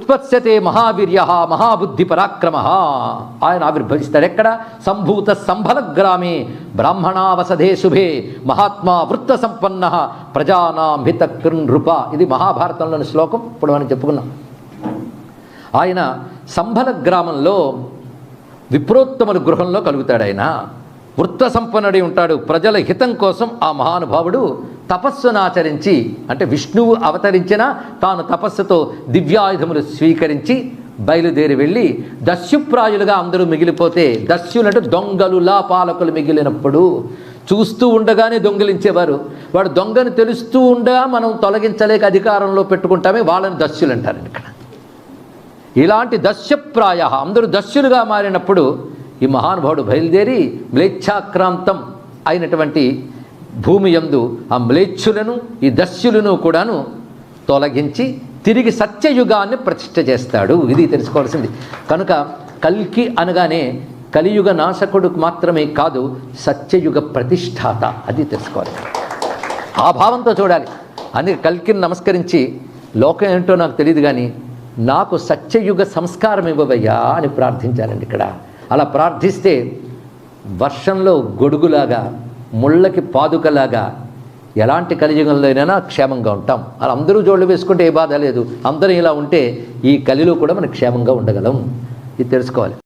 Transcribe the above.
ఉత్పత్స్యతే మహావీర్య మహాబుద్ధి పరాక్రమ ఆయన ఆవిర్భవిస్తాడు. ఎక్కడ? సంభూత సంభల గ్రామే బ్రాహ్మణావసధే శుభే మహాత్మా వృత్త సంపన్న ప్రజానాం హిత ఇది మహాభారతంలోని శ్లోకం. ఇప్పుడు మనం చెప్పుకున్నాం. ఆయన సంభల గ్రామంలో విప్రోత్తముల గృహంలో కలుగుతాడు ఆయన. వృత్త సంపన్నుడై ఉంటాడు. ప్రజల హితం కోసం ఆ మహానుభావుడు తపస్సును ఆచరించి అంటే విష్ణువు అవతరించిన తాను తపస్సుతో దివ్యాయుధములు స్వీకరించి బయలుదేరి వెళ్ళి దస్యుప్రాయులుగా అందరూ మిగిలిపోతే దస్యులంటే దొంగలు పాలకులు మిగిలినప్పుడు చూస్తూ ఉండగానే దొంగిలించేవారు. వాడు దొంగను తెలుస్తూ ఉండగా మనం తొలగించలేక అధికారంలో పెట్టుకుంటామే వాళ్ళని దస్యులు అంటారు ఇక్కడ. ఇలాంటి దస్యప్రాయ అందరూ దస్యులుగా మారినప్పుడు ఈ మహానుభావుడు బయలుదేరి మ్లేచ్ఛాక్రాంతం అయినటువంటి భూమి యందు ఆ మ్లేచ్చులను ఈ దస్యులను కూడాను తొలగించి తిరిగి సత్యయుగాన్ని ప్రతిష్ఠ చేస్తాడు. ఇది తెలుసుకోవాల్సింది. కనుక కల్కి అనగానే కలియుగ నాశకుడు మాత్రమే కాదు సత్యయుగ ప్రతిష్టాత అది తెలుసుకోవాలి. ఆ భావంతో చూడాలి. అందుకే కల్కిని నమస్కరించి లోకం ఏంటో నాకు తెలియదు కానీ నాకు సత్యయుగ సంస్కారం ఇవ్వవయ్యా అని ప్రార్థించారండి ఇక్కడ. అలా ప్రార్థిస్తే వర్షంలో గొడుగులాగా ముళ్ళకి పాదుకలాగా ఎలాంటి కలియుగంలోనైనా క్షేమంగా ఉంటాం. అలా అందరూ జోళ్ళు వేసుకుంటే ఏ బాధ లేదు. అందరం ఇలా ఉంటే ఈ కలిలో కూడా మనం క్షేమంగా ఉండగలం. ఇది తెలుసుకోవాలి.